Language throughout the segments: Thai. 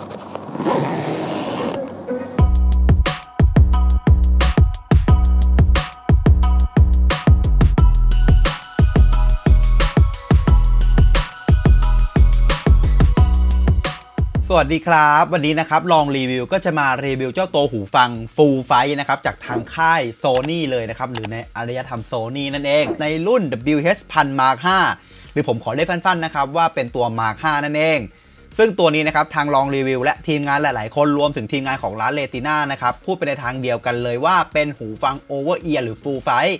สวัสดีครับ วันนี้นะครับลองรีวิวก็จะมารีวิวเจ้าตัวหูฟัง Full Fight นะครับจากทางค่าย Sony เลยนะครับ หรือในอารยธรรม Sony นั่นเอง ในรุ่น WH 1000 Mark 5หรือผมขอเรียกสั้นๆนะครับ ว่าเป็นตัว Mark 5นั่นเอง ซึ่งตัวนี้นะครับทางลองรีวิวและทีมงานหลาย ๆ คนรวมถึงทีมงานของร้านเลติน่านะครับพูดไปในทางเดียวกันเลยว่าเป็นหูฟัง Over Ear หรือ Full Fight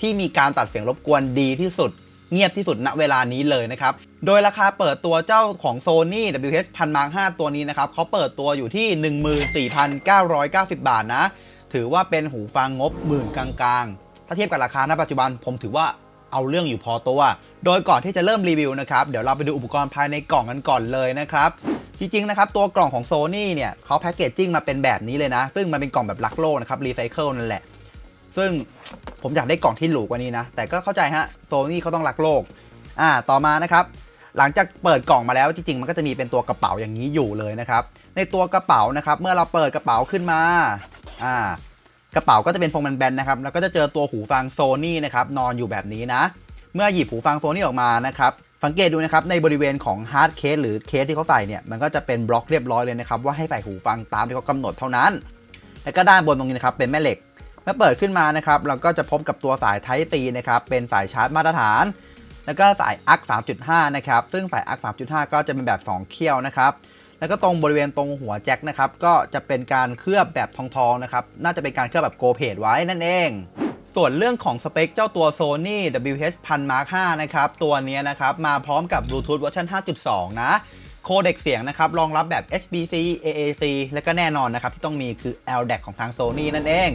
ที่มีการตัดเสียงรบกวนดีที่สุดเงียบที่สุดณเวลานี้เลยนะครับ โดยราคาเปิดตัวเจ้าของ Sony WH 1000 Mark 5ตัวนี้นะครับเขาเปิดตัวอยู่ที่ 14,990 บาทนะ ถือว่าเป็นหูฟังงบหมื่นกลางๆ ถ้าเทียบกับราคาณปัจจุบันผมถือว่า เอาเรื่องอยู่พอตัว โดยก่อนที่จะเริ่มรีวิวนะครับ เดี๋ยวเราไปดูอุปกรณ์ภายในกล่องกันก่อนเลยนะครับ จริงๆนะครับ ตัวกล่องของ Sony เนี่ยเขาแพ็กเกจจิ้งมาเป็นแบบนี้เลยนะ ซึ่งมันเป็นกล่องแบบลักโลนะครับรีไซเคิลนั่นแหละ ซึ่งผมอยากได้กล่องที่หรูกว่านี้นะ แต่ก็เข้าใจฮะโซนี่เขาต้องรักโลก อ่า ต่อมานะครับ หลังจากเปิดกล่องมาแล้วจริงๆ มันก็จะมีเป็นตัวกระเป๋าอย่างนี้อยู่เลยนะครับ ในตัวกระเป๋านะครับ เมื่อเราเปิดกระเป๋าขึ้นมา อ่า กระเป๋าก็จะเป็นทรงแบนๆนะครับ แล้วก็จะเจอตัวหูฟังโซนี่นะครับ นอนอยู่แบบนี้นะ เมื่อหยิบหูฟังโซนี่ออกมานะครับ สังเกตดูนะครับ ในบริเวณของฮาร์ดเคสหรือเคสที่เขาใส่เนี่ย มันก็จะเป็นบล็อกเรียบร้อยเลยนะครับ ว่าให้ใส่หูฟังตามที่เขากำหนดเท่านั้น แล้วก็ด้านบนตรงนี้นะครับ เป็นแม่เหล็ก เมื่อเปิดขึ้นมานะครับ เราก็จะพบกับตัวสาย Type C นะครับ เป็นสายชาร์จมาตรฐาน แล้วก็สาย ARC 3.5 นะครับ ซึ่งสาย ARC 3.5 ก็จะเป็นแบบ 2 เขี้ยวนะครับ แล้วก็ตรงบริเวณตรงหัวแจ็คนะครับก็จะเป็นการเคลือบแบบทองๆนะครับน่าจะเป็นการเคลือบแบบโกเพดไว้นั่นเอง ส่วนเรื่องของสเปคเจ้าตัว Sony WH 1000 Mark 5นะครับตัวนี้นะครับมาพร้อมกับ Bluetooth เวอร์ชัน5.2 นะโคเด็กเสียงนะครับรองรับแบบ HBC AAC และก็แน่นอนนะครับที่ต้องมีคือ LDAC ของทาง Sony นั่นเอง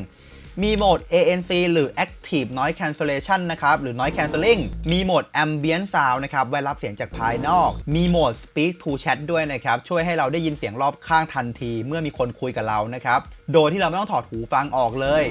มีโหมด ANC หรือ Active Noise Cancellation นะครับ หรือ Noise Cancelling มีโหมด Ambient Sound นะครับ ไว้รับเสียงจากภายนอก มีโหมด Speak to Chat ด้วยนะครับ ช่วยให้เราได้ยินเสียงรอบข้างทันที เมื่อมีคนคุยกับเรานะครับ โดยที่เราไม่ต้องถอดหูฟังออกเลย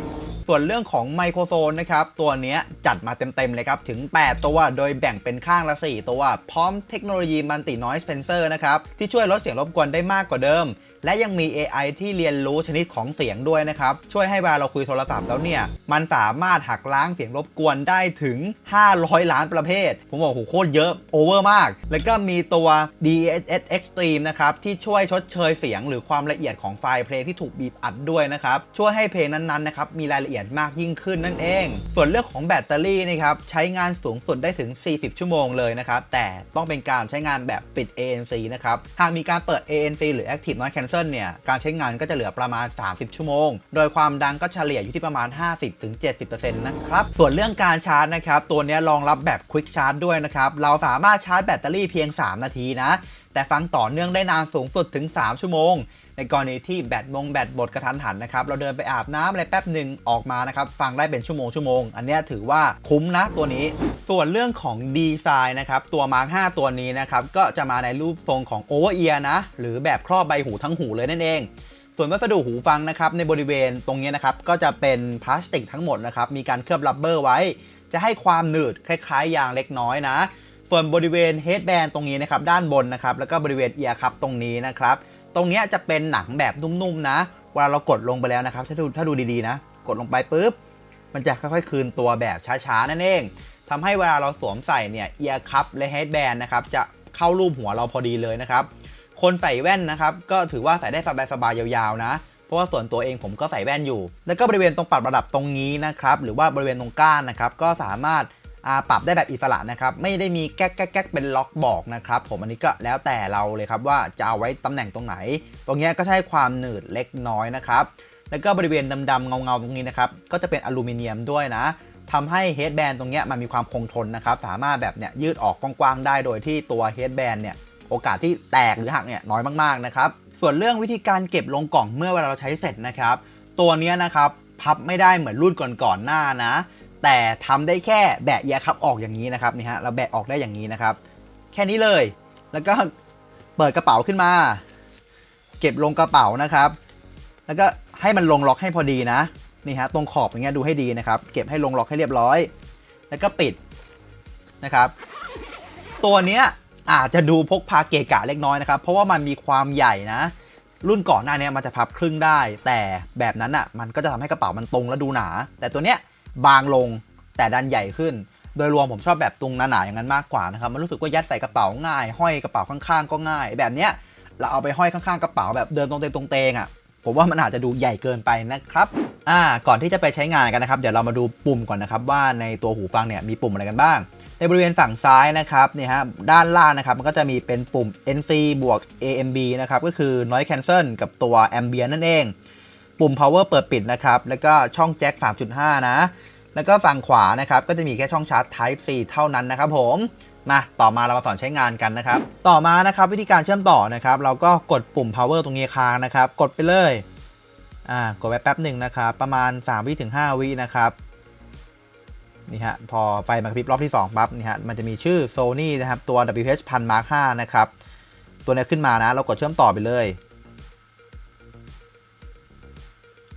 ส่วนเรื่องของไมโครโฟนนะครับ ตัวนี้จัดมาเต็มๆเลยครับ ถึง 8 ตัว โดยแบ่งเป็นข้างละ 4 ตัว พร้อมเทคโนโลยี Multi Noise Sensor นะครับ ที่ช่วยลดเสียงรบกวนได้มากกว่าเดิม และยังมี AI ที่เรียนรู้ชนิดของเสียงด้วยนะครับ ช่วยให้เวลาเราคุยโทรศัพท์แล้วเนี่ย มันสามารถหักล้างเสียงรบกวนได้ถึง 500 ล้านประเภท ผมบอกโหโคตรเยอะโอเวอร์มาก แล้วก็มีตัว DSS Extreme นะครับที่ช่วยชดเชยเสียง หรือความละเอียดของไฟล์เพลงที่ถูกบีบอัดด้วยนะครับช่วยให้เพลงนั้นๆนะครับมีรายละเอียดมากยิ่งขึ้นนั่นเอง ส่วนเรื่องของแบตเตอรี่นะครับใช้งานสูงสุดได้ถึง 40 ชั่วโมงเลยนะครับแต่ต้องเป็นการใช้งานแบบปิด ANC นะครับหากมีการเปิด ANC หรือ Active Noise Cancel เนี่ยการใช้งานก็จะเหลือประมาณ 30 ชั่วโมง โดยความดังก็เฉลี่ยอยู่ที่ประมาณ 50-70%นะครับ ส่วนเรื่องการชาร์จนะครับ ตัวนี้รองรับแบบ Quick Charge ด้วยนะครับ เราสามารถชาร์จแบตเตอรี่เพียง 3 นาทีนะ แต่ฟังต่อเนื่องได้นานสูงสุดถึง 3 ชั่วโมง ในกรณีที่แบตมงแบตบดกระทันหันนะครับเราเดินไปอาบน้ำอะไรแป๊บหนึ่งออกมานะครับฟังได้เป็นชั่วโมงชั่วโมงอันนี้ถือว่าคุ้มนะตัวนี้ ส่วนเรื่องของดีไซน์นะครับตัว Mark 5 ตัวนี้นะครับก็จะมาในรูปทรงของ Over Ear นะหรือแบบครอบใบหูทั้งหูเลยนั่นเองส่วนวัสดุหูฟังนะครับในบริเวณตรงนี้นะครับก็จะเป็นพลาสติกทั้งหมดนะครับมีการเคลือบรับเบอร์ไว้ จะให้ความหนืดคล้ายๆ ยางเล็กน้อยนะ ส่วนบริเวณเฮดแบนตรงนี้นะครับด้านบนนะครับแล้วก็บริเวณเอียร์คัพตรงนี้นะครับ ตรงนี้จะเป็นหนังแบบนุ่มๆนะ เวลาเรากดลงไปแล้วนะครับ ถ้าดูถ้าดูดีๆนะ กดลงไปปุ๊บ มันจะค่อยๆ คืนตัวแบบช้าๆ นั่นเองทำให้เวลาเราสวมใส่เนี่ยเอียร์คัพและเฮดแบนนะครับ จะเข้ารูปหัวเราพอดีเลยนะครับ คนใส่แว่นนะครับ ก็ถือว่าใส่ได้สบายๆ ยาวๆ นะ เพราะว่าส่วนตัวเองผมก็ใส่แว่นอยู่ แล้วก็บริเวณตรงปรับระดับตรงนี้นะครับ หรือว่าบริเวณตรงก้านนะครับ ก็สามารถ ปรับได้แบบอิสระนะครับไม่ได้มีแก๊กแก๊กแก๊กเป็นล็อกบอกนะครับผมอันนี้ก็แล้วแต่เราเลยครับว่าจะเอาไว้ตำแหน่งตรงไหน ตรงนี้ก็ใช้ความหนืดเล็กน้อยนะครับแล้วก็บริเวณดำๆเงาๆตรงนี้นะครับก็จะเป็นอลูมิเนียมด้วยนะทำให้เฮดแบนตรงนี้มันมีความคงทนนะครับสามารถแบบเนี้ยยืดออกกว้างๆได้โดยที่ตัวเฮดแบนเนี่ยโอกาสที่แตกหรือหักเนี่ยน้อยมากๆนะครับส่วนเรื่องวิธีการเก็บลงกล่องเมื่อเวลาเราใช้เสร็จนะครับ ตัวนี้นะครับพับไม่ได้เหมือนรุ่นก่อนๆหน้านะ แต่ทำได้แค่แบะแยกครับออกอย่างนี้นะครับนี่ฮะเราแบะออกได้อย่างนี้นะครับ แค่นี้เลย แล้วก็เปิดกระเป๋าขึ้นมา เก็บลงกระเป๋านะครับ แล้วก็ให้มันลงล็อกให้พอดีนะนี่ฮะตรงขอบอย่างเงี้ยดูให้ดีนะครับ เก็บให้ลงล็อกให้เรียบร้อย แล้วก็ปิดนะครับ ตัวเนี้ยอาจจะดูพกพาเกะกะเล็กน้อยนะครับ เพราะว่ามันมีความใหญ่นะ รุ่นก่อนหน้านี้มันจะพับครึ่งได้ แต่แบบนั้นอะมันก็จะทำให้กระเป๋ามันตรงและดูหนา แต่ตัวเนี้ย บางลงแต่ดันใหญ่ขึ้น โดยรวมผมชอบแบบตรงหนาๆอย่างนั้นมากกว่านะครับมันรู้สึกว่ายัดใส่กระเป๋าง่าย ห้อยกระเป๋าข้างๆก็ง่าย แบบเนี้ยเราเอาไปห้อยข้างๆกระเป๋าแบบเดินตรงเตงตรงเตงอะผมว่ามันอาจจะดูใหญ่เกินไปนะครับอ่าก่อนที่จะไปใช้งานกันนะครับ เดี๋ยวเรามาดูปุ่มก่อนนะครับว่าในตัวหูฟังเนี่ยมีปุ่มอะไรกันบ้าง ในบริเวณฝั่งซ้ายนะครับเนี่ยฮะด้านล่างนะครับมันก็จะมีเป็นปุ่ม NC บวก AMB นะครับก็คือ Noise Cancel กับตัว Ambient นั่นเอง ปุ่ม power เปิดปิดนะครับ แล้วก็ช่องแจ็ค 3.5 นะ แล้วก็ฝั่งขวานะครับ ก็จะมีแค่ช่องชาร์จ Type C เท่านั้นนะครับผมมาต่อมาเรามาสอนใช้งานกันนะครับ ต่อมานะครับวิธีการเชื่อมต่อนะครับ เราก็กดปุ่ม power ตรงนี้ค้างนะครับ กดไปเลยอ่ากดไว้แป๊บหนึ่งนะครับ ประมาณ 3 วิถึง 5 วินะครับนี่ฮะพอไฟมันกระพริบรอบที่2ปั๊บนี่ฮะมันจะมีชื่อ Sony นะครับตัว WH 1000 Mark 5นะครับ ตัวนี้ขึ้นมานะ เรากดเชื่อมต่อไปเลย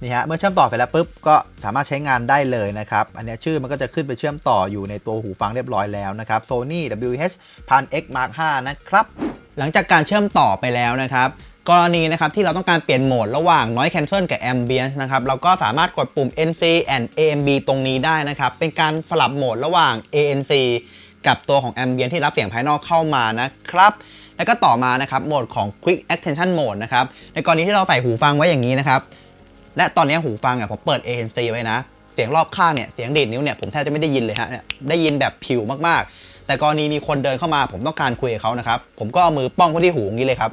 นี่ฮะเมื่อเชื่อมต่อไปแล้วปุ๊บก็สามารถใช้งานได้เลยนะครับอันนี้ชื่อมันก็จะขึ้นไปเชื่อมต่ออยู่ในตัวหูฟังเรียบร้อยแล้วนะครับ Sony WH 1 0 0 X Mark 5นะครับหลังจากการเชื่อมต่อไปแล้วนะครับกรณีนะครับที่เราต้องการเปลี่ยนโหมดระหว่าง Noise Cancel กับ Ambience นะครับเราก็สามารถกดปุ่ม NC and AMB ตรงนี้ได้นะครับ เป็นการสลับโหมดระหว่าง ANC กับตัวของ Ambient ที่รับเสียงภายนอกเข้ามานะครับ แล้วก็ต่อมานะครับโหมดของ Quick Extension Mode นะครับในกรณีที่เราใส่หูฟังไว้อย่างนี้นะครับ และตอนนี้หูฟังอะผมเปิด ANC ไว้นะ เสียงรอบข้างเนี่ย เสียงดีดนิ้วเนี่ย ผมแทบจะไม่ได้ยินเลยฮะเนี่ยได้ยินแบบผิวมากๆ แต่กรณีมีคนเดินเข้ามา ผมต้องการคุยกับเขานะครับ ผมก็เอามือป้องไว้ที่หูอย่างนี้เลยครับ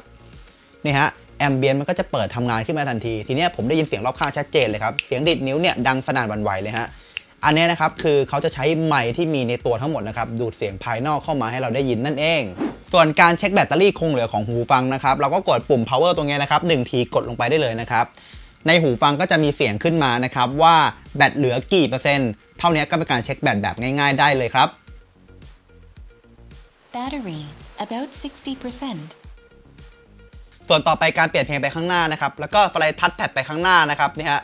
นี่ฮะแอมเบียนมันก็จะเปิดทำงานขึ้นมาทันที ทีนี้ผมได้ยินเสียงรอบข้างชัดเจนเลยครับ เสียงดีดนิ้วเนี่ยดังสนั่นวันไหวเลยฮะ อันนี้นะครับคือเขาจะใช้ไมค์ที่มีในตัวทั้งหมดนะครับดูดเสียงภายนอกเข้ามาให้เราได้ยินนั่นเอง ส่วนการเช็คแบตเตอรี่คงเหลือของหูฟังนะครับเราก็กดปุ่ม power ตรงนี้นะครับหทีกดลงไปได้เลยนะครับ ในหูฟังก็จะมีเสียงขึ้นมานะครับว่าแบตเหลือกี่เปอร์เซ็นต์ เท่านี้ก็เป็นการเช็คแบตแบบง่ายๆได้เลยครับ Battery, about 60%. ส่วนต่อไปการเปลี่ยนเพลงไปข้างหน้านะครับ แล้วก็สไลด์ทัชแพดไปข้างหน้านะครับนี่ฮะ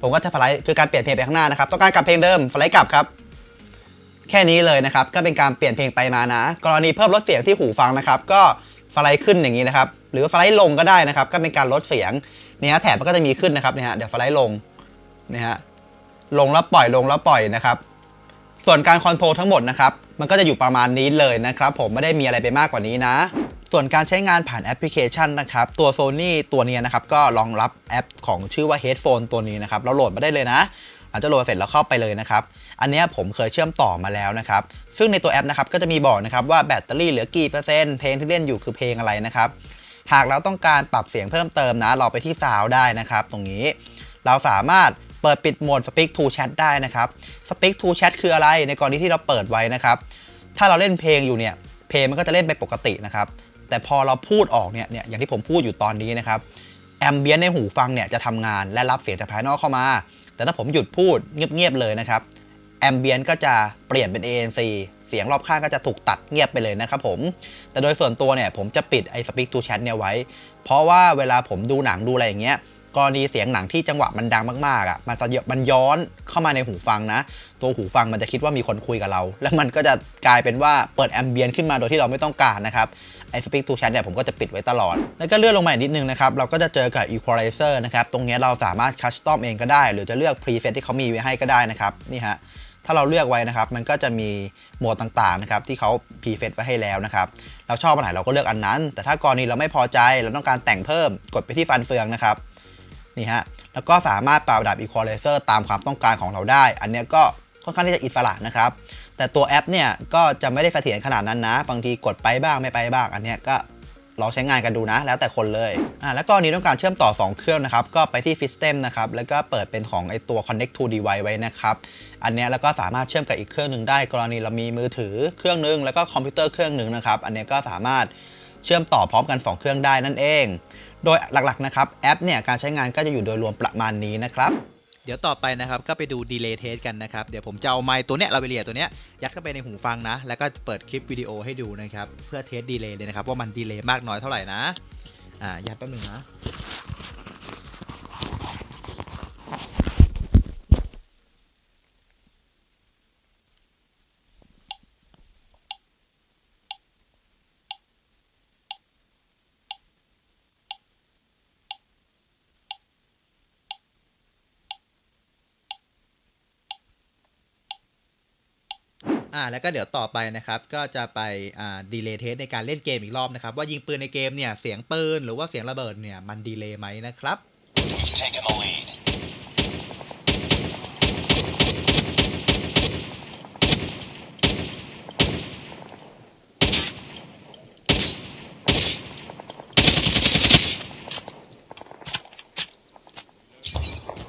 ผมก็จะสไลด์คือการเปลี่ยนเพลงไปข้างหน้านะครับ ต้องการกลับเพลงเดิมสไลด์กลับครับ แค่นี้เลยนะครับ ก็เป็นการเปลี่ยนเพลงไปมานะ กรณีเพิ่มลดเสียงที่หูฟังนะครับ ก็ สไลด์ขึ้นอย่างนี้นะครับ หรือสไลด์ลงก็ได้นะครับ ก็เป็นการลดเสียงเนี่ฮะแถบมันก็จะมีขึ้นนะครับเนี่ฮะเดี๋ยวสไลด์ลงนี่ฮะลงแล้วปล่อยลงแล้วปล่อยนะครับ ส่วนการคอนโทรลทั้งหมดนะครับ มันก็จะอยู่ประมาณนี้เลยนะครับ ผมไม่ได้มีอะไรไปมากกว่านี้นะ ส่วนการใช้งานผ่านแอปพลิเคชันนะครับ ตัว Sony ตัวนี้นะครับ ก็รองรับแอปของชื่อว่า Headphone ตัวนี้นะครับ เราโหลดมาได้เลยนะหลังจากโหลดเสร็จแล้วเข้าไปเลยนะครับ อันนี้ผมเคยเชื่อมต่อมาแล้วนะครับ ซึ่งในตัวแอปนะครับก็จะมีบอกนะครับว่าแบตเตอรี่เหลือกี่เปอร์เซ็นต์เพลงที่เล่นอยู่คือเพลงอะไรนะครับ หากเราต้องการปรับเสียงเพิ่มเติมนะ เราไปที่ซาวได้นะครับ ตรงนี้เราสามารถเปิดปิดโหมด Speak to Chat ได้นะครับ Speak to Chat คืออะไรในกรณีที่เราเปิดไว้นะครับ ถ้าเราเล่นเพลงอยู่เนี่ยเพลงมันก็จะเล่นไปปกตินะครับ แต่พอเราพูดออกเนี่ยเนี่ยอย่างที่ผมพูดอยู่ตอนนี้นะครับแอมเบียนในหูฟังเนี่ยจะทำงานและรับเสียงจากภายนอกเข้ามา แต่ถ้าผมหยุดพูดเงียบๆเลยนะครับ แอมเบียนก็จะเปลี่ยนเป็น ANC เสียงรอบข้างก็จะถูกตัดเงียบไปเลยนะครับผม แต่โดยส่วนตัวเนี่ยผมจะปิดไอ้ Speak to Chat เนี่ยไว้ เพราะว่าเวลาผมดูหนังดูอะไรอย่างเงี้ยกรณีเสียงหนังที่จังหวะมันดังมากๆอะมันจะมันย้อนเข้ามาในหูฟังนะ ตัวหูฟังมันจะคิดว่ามีคนคุยกับเรา แล้วมันก็จะกลายเป็นว่าเปิดแอมเบียนขึ้นมาโดยที่เราไม่ต้องการนะครับไอ้ Speak to Chat เนี่ยผมก็จะปิดไว้ตลอด แล้วก็เลื่อนลงมาอีกนิดนึงนะครับ เราก็จะเจอกับ Equalizer นะครับ ตรงเนี้ยเราสามารถคัสตอมเองก็ได้ หรือจะเลือก preset ที่เขามีไว้ให้ก็ได้นะครับ นี่ฮะ ถ้าเราเลือกไว้นะครับ มันก็จะมีโหมดต่างๆนะครับที่เขาพรีเฟซไว้ให้แล้วนะครับ เราชอบอันไหนเราก็เลือกอันนั้น แต่ถ้ากรณีเราไม่พอใจเราต้องการแต่งเพิ่มกดไปที่ฟันเฟืองนะครับนี่ฮะแล้วก็สามารถปรับระดับ Equalizer ตามความต้องการของเราได้ อันเนี้ยก็ค่อนข้างที่จะอิสระนะครับ แต่ตัวแอปเนี่ยก็จะไม่ได้เสถียรขนาดนั้นนะ บางทีกดไปบ้างไม่ไปบ้าง อันเนี้ยก็ ลองใช้งานกันดูนะ แล้วแต่คนเลยอ่าแล้วก็นี้ต้องการเชื่อมต่อ 2 เครื่องนะครับก็ไปที่ System นะครับแล้วก็เปิดเป็นของไอตัว Connect to Device ไว้นะครับอันนี้แล้วก็สามารถเชื่อมกับอีกเครื่องหนึ่งได้ กรณีเรามีมือถือเครื่องหนึงแล้วก็คอมพิวเตอร์เครื่องหนึ่งนะครับอันนี้ก็สามารถเชื่อมต่อพร้อมกัน 2 เครื่องได้นั่นเอง โดยหลักๆนะครับแอปเนี่ยการใช้งานก็จะอยู่โดยรวมประมาณนี้นะครับ เดี๋ยวต่อไปนะครับก็ไปดูดีเลย์เทสกันนะครับ เดี๋ยวผมจะเอาไมค์ตัวเนี้ยเราไปเรียตัวเนี้ยยัดเข้าไปในหูฟังนะ แล้วก็เปิดคลิปวิดีโอให้ดูนะครับ เพื่อเทสดีเลย์เลยนะครับ ว่ามันดีเลย์มากน้อยเท่าไหร่นะ อ่า ยัดแป๊บนึงนะาแล้วก็เดี๋ยวต่อไปนะครับ ก็จะไปอ่าดีเลย์เทสในการเล่นเกมอีกรอบนะครับ ว่ายิงปืนในเกมเนี่ย เสียงปืนหรือว่าเสียงระเบิดเนี่ย มันดีเลย์ไหมนะครับ Taking the lead.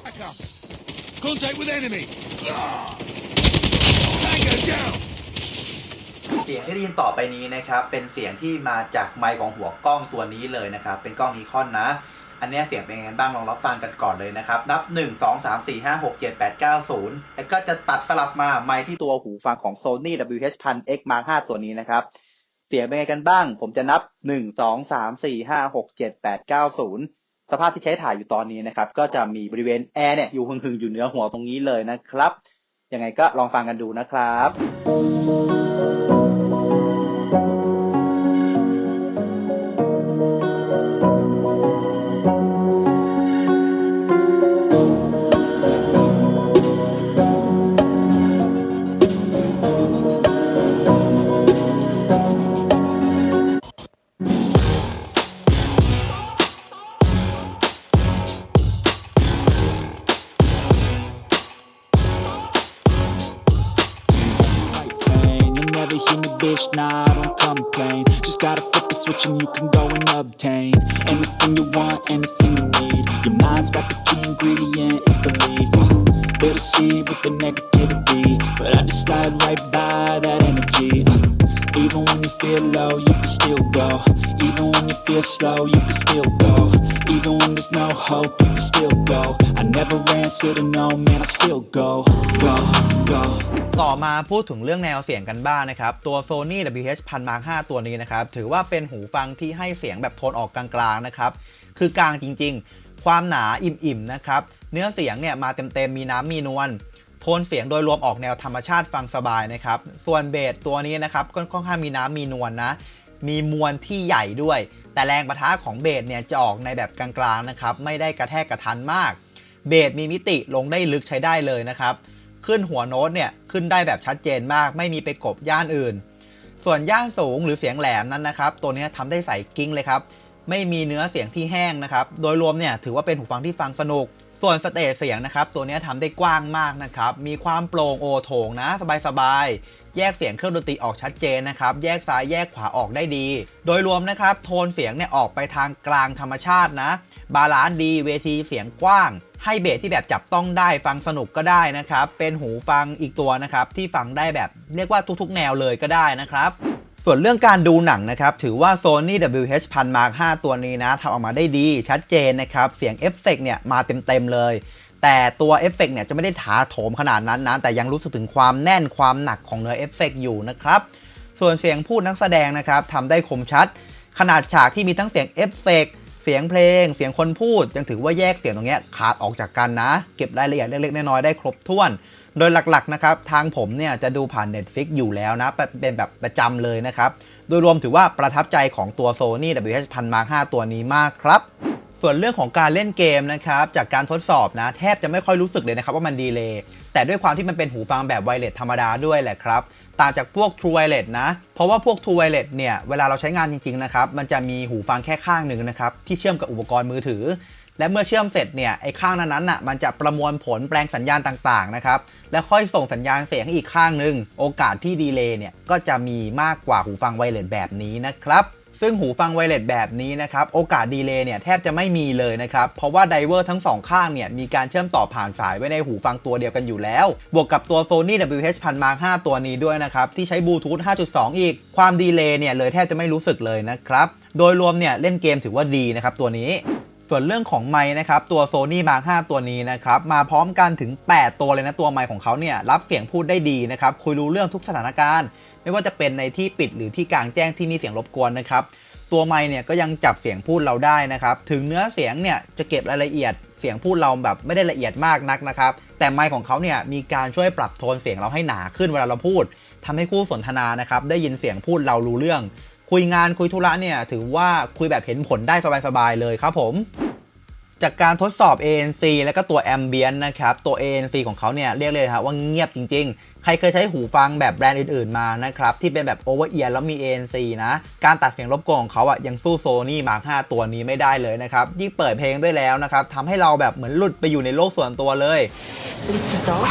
Back up. Contact with enemy. Ah! สียงที่ได้ยินต่อไปนี้นะครับเป็นเสียงที่มาจากไมค์ของหัวกล้องตัวนี้เลยนะครับเป็นกล้องนีคอนนะ อันนี้เสียงเป็นยังไงบ้างลองรับฟังกันก่อนเลยนะครับนับ 1 2 3 4 5 6 7 8 9 0 แล้วก็จะตัดสลับมาไมค์ที่ตัวหูฟังของ Sony WH 1000 X Mark 5ตัวนี้นะครับเสียงเป็นไงกันบ้าง ผมจะนับ 1 2 3 4 5 6 7 8 9 0 สภาพที่ใช้ถ่ายอยู่ตอนนี้นะครับ ก็จะมีบริเวณแอร์เนี่ยอยู่หึงๆ อยู่เหนือหัวตรงนี้เลยนะครับ ยังไงก็ลองฟังกันดูนะครับ anything you want, anything you need. Your mind's got the key ingredient, it's belief. Uh, They'll deceive with the negativity, but I just slide right by that energy. Uh, even when you feel low, you can still go. Even when you feel slow, you can still go. Even when there's no hope, you can still go. I never answer to no, man, I still go, go, go. ต่อมาพูดถึงเรื่องแนวเสียงกันบ้างนะครับ ตัว Sony WH 1000 Mark 5ตัวนี้นะครับ ถือว่าเป็นหูฟังที่ให้เสียงแบบโทนออกกลางๆนะครับ คือกลางจริงๆ ความหนาอิ่มๆนะครับ เนื้อเสียงเนี่ยมาเต็มๆ มีน้ำมีนวล โทนเสียงโดยรวมออกแนวธรรมชาติฟังสบายนะครับ ส่วนเบสตัวนี้นะครับก็ค่อนข้างมีน้ำมีนวลนะ มีมวลที่ใหญ่ด้วย แต่แรงประทะของเบสเนี่ยจะออกในแบบกลางๆนะครับ ไม่ได้กระแทกกระทันมาก เบสมีมิติลงได้ลึกใช้ได้เลยนะครับ ขึ้นหัวโน้ตเนี่ยขึ้นได้แบบชัดเจนมาก ไม่มีไปกบย่านอื่น ส่วนย่านสูงหรือเสียงแหลมนั้นนะครับ ตัวนี้ยทำได้ใส่กิ้งเลยครับ ไม่มีเนื้อเสียงที่แห้งนะครับ โดยรวมเนี่ยถือว่าเป็นหูฟังที่ฟังสนุก ส่วนสเตจเสียงนะครับ ตัวนี้ทำได้กว้างมากนะครับ มีความโปร่งโอโถงนะ สบายๆ แยกเสียงเครื่องดนตรีออกชัดเจนนะครับ แยกซ้ายแยกขวาออกได้ดี โดยรวมนะครับ โทนเสียงเนี่ยออกไปทางกลางธรรมชาตินะ บาลานซ์ดี เวทีเสียงกว้าง ให้เบสที่แบบจับต้องได้ฟังสนุกก็ได้นะครับ เป็นหูฟังอีกตัวนะครับที่ฟังได้แบบเรียกว่าทุกๆ แนวเลยก็ได้นะครับ ส่วนเรื่องการดูหนังนะครับ ถือว่า Sony WH 1000 Mark 5 ตัวนี้นะทำออกมาได้ดีชัดเจนนะครับ เสียงเอฟเฟกต์เนี่ยมาเต็มๆเลย แต่ตัวเอฟเฟกต์เนี่ยจะไม่ได้ถาโถมขนาดนั้นนะแต่ยังรู้สึกถึงความแน่นความหนักของเนื้อเอฟเฟกต์อยู่นะครับ ส่วนเสียงพูดนักแสดงนะครับทำได้คมชัด ขนาดฉากที่มีทั้งเสียงเอฟเฟกต์เสียงเพลง เสียงคนพูด ยังถือว่าแยกเสียงตรงเนี้ยขาดออกจากกันนะ เก็บรายละเอียดเล็กๆน้อยๆได้ครบถ้วน โดยหลักๆนะครับทางผมเนี่ยจะดูผ่าน Netflix อยู่แล้วนะ เป็นแบบประจำเลยนะครับ โดยรวมถือว่าประทับใจของตัว Sony WH 1000 Mark 5ตัวนี้มากครับส่วนเรื่องของการเล่นเกมนะครับจากการทดสอบนะแทบจะไม่ค่อยรู้สึกเลยนะครับว่ามันดีเลย แต่ด้วยความที่มันเป็นหูฟังแบบไวเลสธรรมดาด้วยแหละครับ ต่างจากพวก True Wireless นะ เพราะว่าพวก True Wireless เนี่ยเวลาเราใช้งานจริงๆนะครับมันจะมีหูฟังแค่ข้างหนึ่งนะครับที่เชื่อมกับอุปกรณ์มือถือ และเมื่อเชื่อมเสร็จเนี่ยไอ้ข้างนั้นน่ะมันจะประมวลผลแปลงสัญญาณต่างๆนะครับ แล้วค่อยส่งสัญญาณเสียงให้อีกข้างหนึ่งโอกาสที่ดีเลย์เนี่ยก็จะมีมากกว่าหูฟังไวเลสแบบนี้นะครับซึ่งหูฟังไวเลสแบบนี้นะครับโอกาสดีเลย์เนี่ยแทบจะไม่มีเลยนะครับ เพราะว่าไดเวอร์ทั้งสองข้างเนี่ยมีการเชื่อมต่อผ่านสายไว้ในหูฟังตัวเดียวกันอยู่แล้ว บวกกับตัว Sony WH 1000 Mark 5ตัวนี้ด้วยนะครับ ที่ใช้บลูทูธ 5.2 อีก ความดีเลย์เนี่ยเลยแทบจะไม่รู้สึกเลยนะครับ โดยรวมเนี่ยเล่นเกมถือว่าดีนะครับตัวนี้ ส่วนเรื่องของไม้นะครับตัว Sony Mark 5 ตัวนี้นะครับมาพร้อมกันถึง 8 ตัวเลยนะตัวไมค์ของเขาเนี่ยรับเสียงพูดได้ดีนะครับคุยรู้เรื่องทุกสถานการณ์ ไม่ว่าจะเป็นในที่ปิดหรือที่กลางแจ้งที่มีเสียงรบกวนนะครับตัวไมค์เนี่ยก็ยังจับเสียงพูดเราได้นะครับถึงเนื้อเสียงเนี่ยจะเก็บรายละเอียดเสียงพูดเราแบบไม่ได้ละเอียดมากนักนะครับแต่ไมค์ของเขาเนี่ยมีการช่วยปรับโทนเสียงเราให้หนาขึ้นเวลาเราพูดทำให้คู่สนทนานะครับได้ยินเสียงพูดเรารู้เรื่อง คุยงานคุยธุระเนี่ยถือว่าคุยแบบเห็นผลได้สบายๆเลยครับผมจากการทดสอบ ANC แล้วก็ตัว Ambient นะครับ ตัว ANC ของเขาเนี่ยเรียกเลยครับว่าเงียบจริง ๆ ใครเคยใช้หูฟังแบบแบรนด์อื่นๆมานะครับ ที่เป็นแบบ Over Ear แล้วมี ANC นะ การตัดเสียงรบกวนของเขาอะยังสู้ Sony Mark 5 ตัวนี้ไม่ได้เลยนะครับ ยิ่งเปิดเพลงด้วยแล้วนะครับทำให้เราแบบเหมือนหลุดไปอยู่ในโลกส่วนตัวเลย It's a dog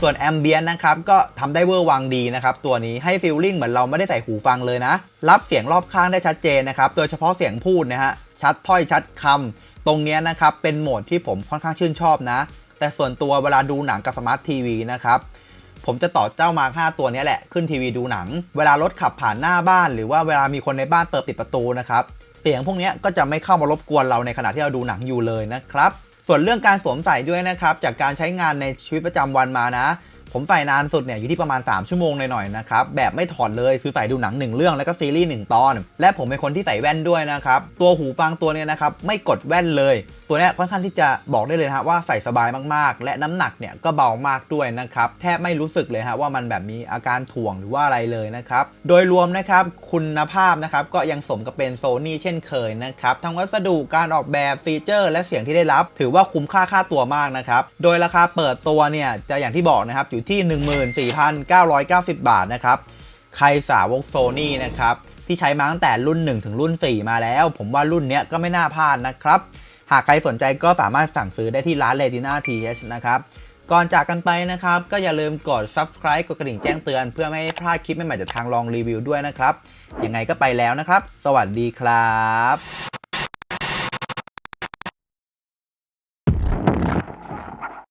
ส่วน Ambient นนะครับก็ทำได้เวอร์วังดีนะครับ ตัวนี้ให้ฟีลลิ่งเหมือนเราไม่ได้ใส่หูฟังเลยนะ รับเสียงรอบข้างได้ชัดเจนนะครับ โดยเฉพาะเสียงพูดนะฮะ ชัดถ้อยชัดคำตรงนี้นะครับเป็นโหมดที่ผมค่อนข้างชื่นชอบนะ แต่ส่วนตัวเวลาดูหนังกับสมาร์ททีวีนะครับผมจะต่อเจ้ามา5ตัวนี้แหละขึ้นทีวีดูหนัง เวลารถขับผ่านหน้าบ้าน หรือว่าเวลามีคนในบ้านเปิดปิดประตูนะครับเสียงพวกนี้ก็จะไม่เข้ามารบกวนเราในขณะที่เราดูหนังอยู่เลยนะครับ ส่วนเรื่องการสวมใส่ด้วยนะครับจากการใช้งานในชีวิตประจำวันมานะ ผมใส่นานสุดเนี่ยอยู่ที่ประมาณ 3 ชั่วโมงหน่อยๆนะครับแบบไม่ถอดเลยคือใส่ดูหนัง1เรื่องแล้วก็ซีรีส์1ตอน และผมเป็นคนที่ใส่แว่นด้วยนะครับตัวหูฟังตัวเนี้ยนะครับไม่กดแว่นเลย ตัวนี้ค่อนข้างที่จะบอกได้เลยฮะว่าใส่สบายมากๆ และน้ำหนักเนี่ยก็เบามากด้วยนะครับแทบไม่รู้สึกเลยฮะว่ามันแบบมีอาการถ่วงหรือว่าอะไรเลยนะครับโดยรวมนะครับคุณภาพนะครับก็ยังสมกับเป็นโซนี่เช่นเคยนะครับทั้งวัสดุการออกแบบฟีเจอร์ และเสียงที่ได้รับ ถือว่าคุ้มค่าค่าตัวมากนะครับโดยราคาเปิดตัวเนี่ยจะอย่างที่บอกนะครับอยู่ที่ 14,990 บาทนะครับใครสาวกโซนี่นะครับที่ใช้มาตั้งแต่รุ่น 1 ถึงรุ่น 4 มาแล้ว ผมว่ารุ่นเนี้ยก็ไม่น่าพลาดนะครับ หากใครสนใจก็สามารถสั่งซื้อได้ที่ร้าน Retina TH นะครับ ก่อนจากกันไปนะครับ ก็อย่าลืมกด subscribe กดกระดิ่งแจ้งเตือน เพื่อไม่ให้พลาดคลิปใหม่ๆจากทางลองรีวิวด้วยนะครับ ยังไงก็ไปแล้วนะครับ สวัสดีครับ